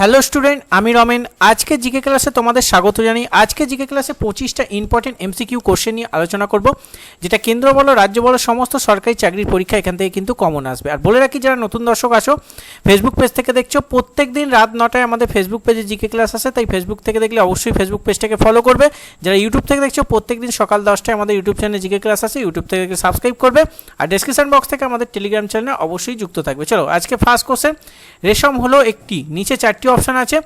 Hello student আমি রমেন। আজকে GK ক্লাসে তোমাদের স্বাগত জানাই। আজকে জিকে ক্লাসে পঁচিশটা ইম্পর্টেন্ট এমসিকিউ কোশ্চেন নিয়ে আলোচনা করব, যেটা কেন্দ্র বলো, রাজ্য বলো, সমস্ত সরকারি চাকরির পরীক্ষা এখান থেকে কিন্তু কমন আসবে। আর বলে রাখি, যারা নতুন দর্শক আসো ফেসবুক পেজ থেকে দেখছ প্রত্যেক দিন রাত নটায় আমাদের ফেসবুক পেজে জিকে ক্লাস আসে, তাই ফেসবুক থেকে দেখলে অবশ্যই ফেসবুক পেজটাকে ফলো করবে। যারা ইউটিউব থেকে দেখছ প্রত্যেক দিন সকাল দশটায় আমাদের ইউটিউব চ্যানেলে জিকে ক্লাস আসে ইউটিউব থেকে সাবস্ক্রাইব করবে। আর ডেসক্রিপশন বক্স থেকে আমাদের টেলিগ্রাম চ্যানেলে অবশ্যই যুক্ত থাকবে। চলো, আজকে ফার্স্ট কোশ্চেন রেশম হলো একটি, নিচে চারটি অপশন আছে।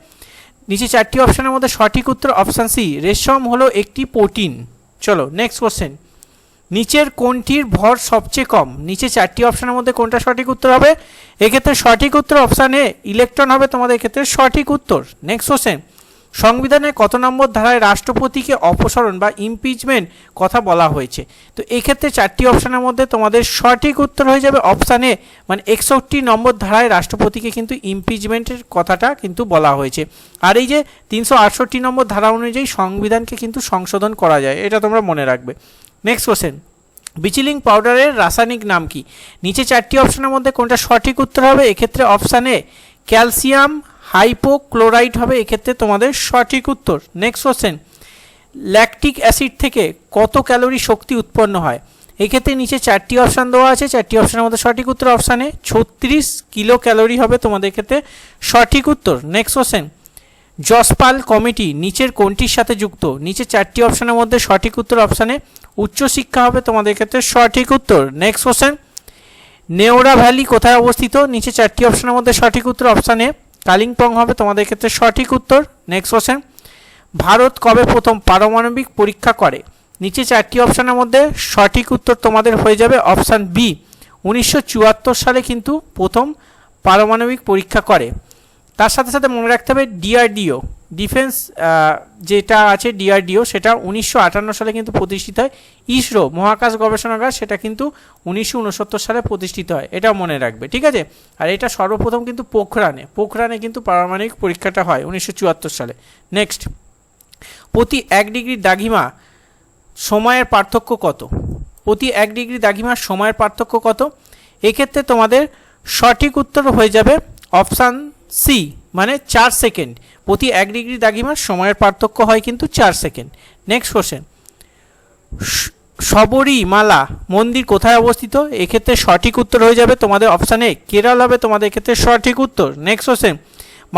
নিচে চারটি অপশানের মধ্যে সঠিক উত্তর অপশান সি। রেশম হলো একটি প্রোটিন। চলো নেক্সট কোশ্চেন নিচের কোনটির ভর সবচেয়ে কম? নিচে চারটি অপশানের মধ্যে কোনটা সঠিক উত্তর হবে? এক্ষেত্রে সঠিক উত্তর অপশান এ ইলেকট্রন হবে, তোমাদের ক্ষেত্রে সঠিক উত্তর। নেক্সট কোশ্চেন সংবিধানের কত নম্বর ধারায় রাষ্ট্রপতিকে অপসারণ বা ইমপিচমেন্ট কথা বলা হয়েছে? তো এক্ষেত্রে চারটি অপশানের মধ্যে তোমাদের সঠিক উত্তর হয়ে যাবে অপশান মানে একষট্টি নম্বর ধারায় রাষ্ট্রপতিকে কিন্তু ইমপিচমেন্টের কথাটা কিন্তু বলা হয়েছে। আর এই যে তিনশো আটষট্টি নম্বর ধারা অনুযায়ী সংবিধানকে কিন্তু সংশোধন করা যায়, এটা তোমরা মনে রাখবে। নেক্সট কোশ্চেন বিচিলিং পাউডারের রাসায়নিক নাম কি? নিচে চারটি অপশনের মধ্যে কোনটা সঠিক উত্তর হবে? এক্ষেত্রে অপশান ক্যালসিয়াম হাইপোক্লোরাইড হবে, এক্ষেত্রে তোমাদের সঠিক উত্তর। নেক্সট কোশ্চেন ল্যাকটিক অ্যাসিড থেকে কত ক্যালোরি শক্তি উৎপন্ন হয়? এক্ষেত্রে নিচে চারটি অপশান দেওয়া আছে। চারটি অপশানের মধ্যে সঠিক উত্তর অপশানে ছত্রিশ কিলো ক্যালোরি হবে তোমাদের ক্ষেত্রে সঠিক উত্তর। নেক্সট কোশ্চেন জসপাল কমিটি নিচের কোনটির সাথে যুক্ত? নিচে চারটি অপশানের মধ্যে সঠিক উত্তর অপশানে উচ্চশিক্ষা হবে তোমাদের ক্ষেত্রে সঠিক উত্তর। নেক্সট কোশ্চেন নেওড়া ভ্যালি কোথায় অবস্থিত? নিচে চারটি অপশানের মধ্যে সঠিক উত্তর অপশানে কালিম্পং হবে তোমাদের ক্ষেত্রে সঠিক উত্তর। নেক্সট কোশ্চেন ভারত কবে প্রথম পারমাণবিক পরীক্ষা করে? নিচে চারটি অপশানের মধ্যে সঠিক উত্তর তোমাদের হয়ে যাবে অপশান বি উনিশশো চুয়াত্তর সালে কিন্তু প্রথম পারমাণবিক পরীক্ষা করে। তার সাথে সাথে মনে রাখতে হবে ডিআরডিও, ডিফেন্স যেটা আছে ডিআরডিও, সেটা উনিশশো আটান্ন সালে কিন্তু প্রতিষ্ঠিত হয়। ইসরো, মহাকাশ গবেষণাগার, সেটা কিন্তু উনিশশো উনসত্তর সালে প্রতিষ্ঠিত হয়। এটাও মনে রাখবে, ঠিক আছে? আর এটা সর্বপ্রথম কিন্তু পোখরানে পোখরানে কিন্তু পারমাণবিক পরীক্ষাটা হয় উনিশশো চুয়াত্তর সালে। নেক্সট প্রতি এক ডিগ্রি দাঘিমা সময়ের পার্থক্য কত? প্রতি এক ডিগ্রি দাঘিমার সময়ের পার্থক্য কত? এক্ষেত্রে তোমাদের সঠিক উত্তর হয়ে যাবে অপশান সি মানে চার সেকেন্ড। প্রতি এক ডিগ্রি দাগিমার সময়ের পার্থক্য হয় কিন্তু চার সেকেন্ড। নেক্সট কোশ্চেন শবরীমালা মন্দির কোথায় অবস্থিত? এক্ষেত্রে সঠিক উত্তর হয়ে যাবে তোমাদের অপশানে কেরল হবে তোমাদের ক্ষেত্রে সঠিক উত্তর। নেক্সট কোশ্চেন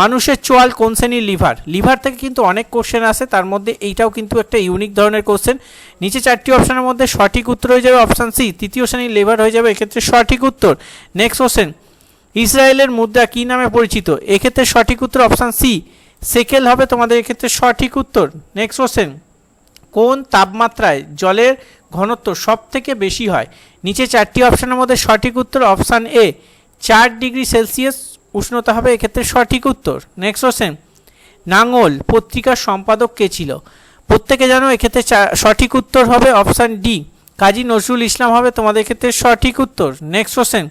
মানুষের চোয়াল কোন শ্রেণির লিভার? লিভার থেকে কিন্তু অনেক কোশ্চেন আসে, তার মধ্যে এইটাও কিন্তু একটা ইউনিক ধরনের কোশ্চেন নিচে চারটি অপশানের মধ্যে সঠিক উত্তর হয়ে যাবে অপশান সি তৃতীয় শ্রেণির লিভার হয়ে যাবে এক্ষেত্রে সঠিক উত্তর। নেক্সট কোশ্চেন ইসরায়েলের মুদ্রা কী নামে পরিচিত? এক্ষেত্রে সঠিক উত্তর অপশান সি। সেকেল হবে তোমাদের এক্ষেত্রে সঠিক উত্তর। নেক্সট কোশ্চেন কোন তাপমাত্রায় জলের ঘনত্ব সব থেকে বেশি হয়? নিচে চারটি অপশানের মধ্যে সঠিক উত্তর অপশান এ। চার ডিগ্রি সেলসিয়াস উষ্ণতা হবে, এক্ষেত্রে সঠিক উত্তর। নেক্সট কোশ্চেন নাঙ্গল পত্রিকার সম্পাদক কে ছিল? প্রত্যেকে জানো, এক্ষেত্রে সঠিক উত্তর হবে অপশান ডি। কাজী নজরুল ইসলাম হবে, তোমাদের ক্ষেত্রে সঠিক উত্তর। নেক্সট কোশ্চেন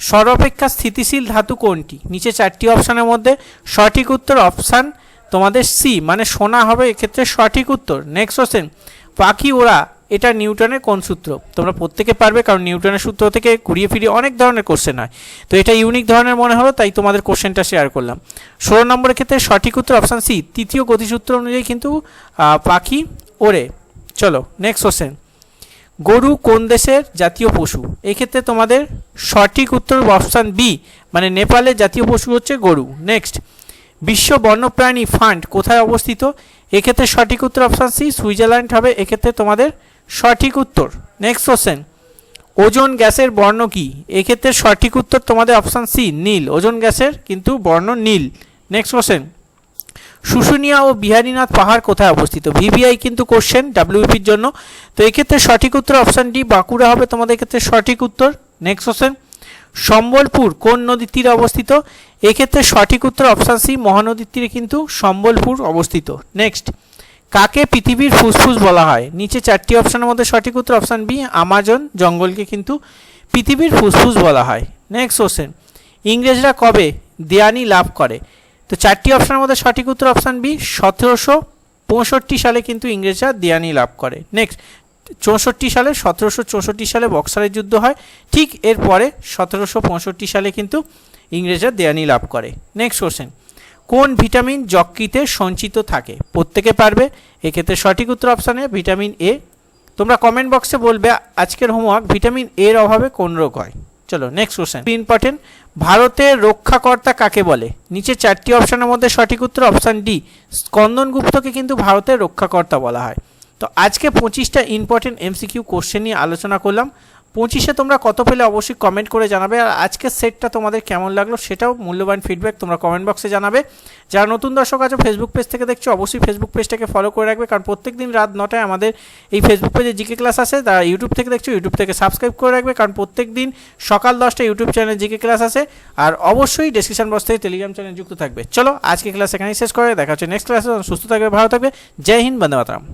সর্বাপেক্ষা স্থিতিশীল ধাতু কোনটি? নিচে চারটি অপশানের মধ্যে সঠিক উত্তর অপশান তোমাদের সি মানে সোনা হবে এক্ষেত্রে সঠিক উত্তর। নেক্সট কোশ্চেন পাখি ওরা এটা নিউটনের কোন সূত্র? তোমরা প্রত্যেকে পারবে, কারণ নিউটনের সূত্র থেকে ঘুরিয়ে ফিরিয়ে অনেক ধরনের কোশ্চেন হয়। তো এটা ইউনিক ধরনের মনে হলো, তাই তোমাদের কোশ্চেনটা শেয়ার করলাম। ষোলো নম্বরের ক্ষেত্রে সঠিক উত্তর অপশান সি তৃতীয় গতিসূত্র অনুযায়ী কিন্তু পাখি ওড়ে। চলো নেক্সট কোশ্চেন গরু কোন দেশের জাতীয় পশু? এক্ষেত্রে তোমাদের সঠিক উত্তর অপশান বি মানে নেপালের জাতীয় পশু হচ্ছে গরু। নেক্সট, বিশ্ব বন্যপ্রাণী ফান্ড কোথায় অবস্থিত? এক্ষেত্রে সঠিক উত্তর অপশান সি, সুইজারল্যান্ড হবে। এক্ষেত্রে তোমাদের সঠিক উত্তর। নেক্সট কোশ্চেন, ওজন গ্যাসের বর্ণ কি? এক্ষেত্রে সঠিক উত্তর তোমাদের অপশান সি, নীল। ওজন গ্যাসের কিন্তু বর্ণ নীল। নেক্সট কোশ্চেন শুশুনিয়া ও বিহারীনাথ পাহাড় কোথায় অবস্থিত? ভিভিআই কিন্তু কোশ্চেন ডাব্লিউপির জন্য। তো এক্ষেত্রে সঠিক উত্তর অপশান ডি বাঁকুড়া হবে তোমাদের ক্ষেত্রে সঠিক উত্তর। নেক্সট কোশ্চেন সম্বলপুর কোন নদীর তীরে অবস্থিত? এক্ষেত্রে সঠিক উত্তর অপশান সি মহানদীর তীরে কিন্তু সম্বলপুর অবস্থিত। নেক্সট কাকে পৃথিবীর ফুসফুস বলা হয়? নিচে চারটি অপশানের মধ্যে সঠিক উত্তর অপশান বি আমাজন জঙ্গলকে কিন্তু পৃথিবীর ফুসফুস বলা হয়। নেক্সট কোশ্চেন ইংরেজরা কবে দেয়ানি লাভ করে? তো চারটি অপশানের মধ্যে সঠিক উত্তর অপশান বি, সতেরোশো পঁয়ষট্টি সালে কিন্তু ইংরেজরা দেয়ানি লাভ করে। নেক্সট চৌষট্টি সালে, সতেরোশো চৌষট্টি সালে বক্সারের যুদ্ধ হয়। ঠিক এরপরে সতেরোশো পঁয়ষট্টি সালে কিন্তু ইংরেজরা দেয়ানি লাভ করে। নেক্সট কোশ্চেন কোন ভিটামিন যকৃতে সঞ্চিত থাকে? প্রত্যেকে পারবে? এক্ষেত্রে সঠিক উত্তর অপশানে ভিটামিন এ। তোমরা কমেন্ট বক্সে বলবে আজকের হোমওয়ার্ক ভিটামিন এর অভাবে কোন রোগ হয়? চলো নেক্সট কোশ্চেন ইম্পর্টেন্ট ভারতের রক্ষাকর্তা কাকে বলে? নিচে চারটি অপশানের মধ্যে সঠিক উত্তর অপশান ডি স্কন্দন গুপ্তকে কিন্তু ভারতের রক্ষাকর্তা বলা হয়। তো আজকে পঁচিশটা ইম্পর্টেন্ট এমসিকিউ কোশ্চেন নিয়ে আলোচনা করলাম। পঁচিশে তোমরা কত পেলে অবশ্যই কমেন্ট করে জানাবে। আর আজকের সেটটা তোমাদের কেমন লাগল সেটাও মূল্যবান ফিডব্যাক তোমরা কমেন্ট বক্সে জানাবে। যারা নতুন দর্শক আছে ফেসবুক পেজ থেকে দেখছ, অবশ্যই ফেসবুক পেজটাকে ফলো করে রাখবে। কারণ প্রত্যেক দিন রাত নটায় আমাদের এই ফেসবুক পেজে জিকে ক্লাস আছে। তারা ইউটিউব থেকে দেখছ ইউটিউব থেকে সাবস্ক্রাইব করে রাখবে। কারণ প্রত্যেক দিন সকাল দশটা ইউটিউব চ্যানেল জিকে ক্লাস আছে। আর অবশ্যই ডিসক্রিপশন বক্স থেকে টেলিগ্রাম চ্যানেল যুক্ত থাকবে। চলো, আজকে ক্লাস এখানেই শেষ করে দেখা হচ্ছে নেক্সট ক্লাসে সুস্থ থাকবে, ভালো থাকবে। জয় হিন্দ, বন্দে মাতরম।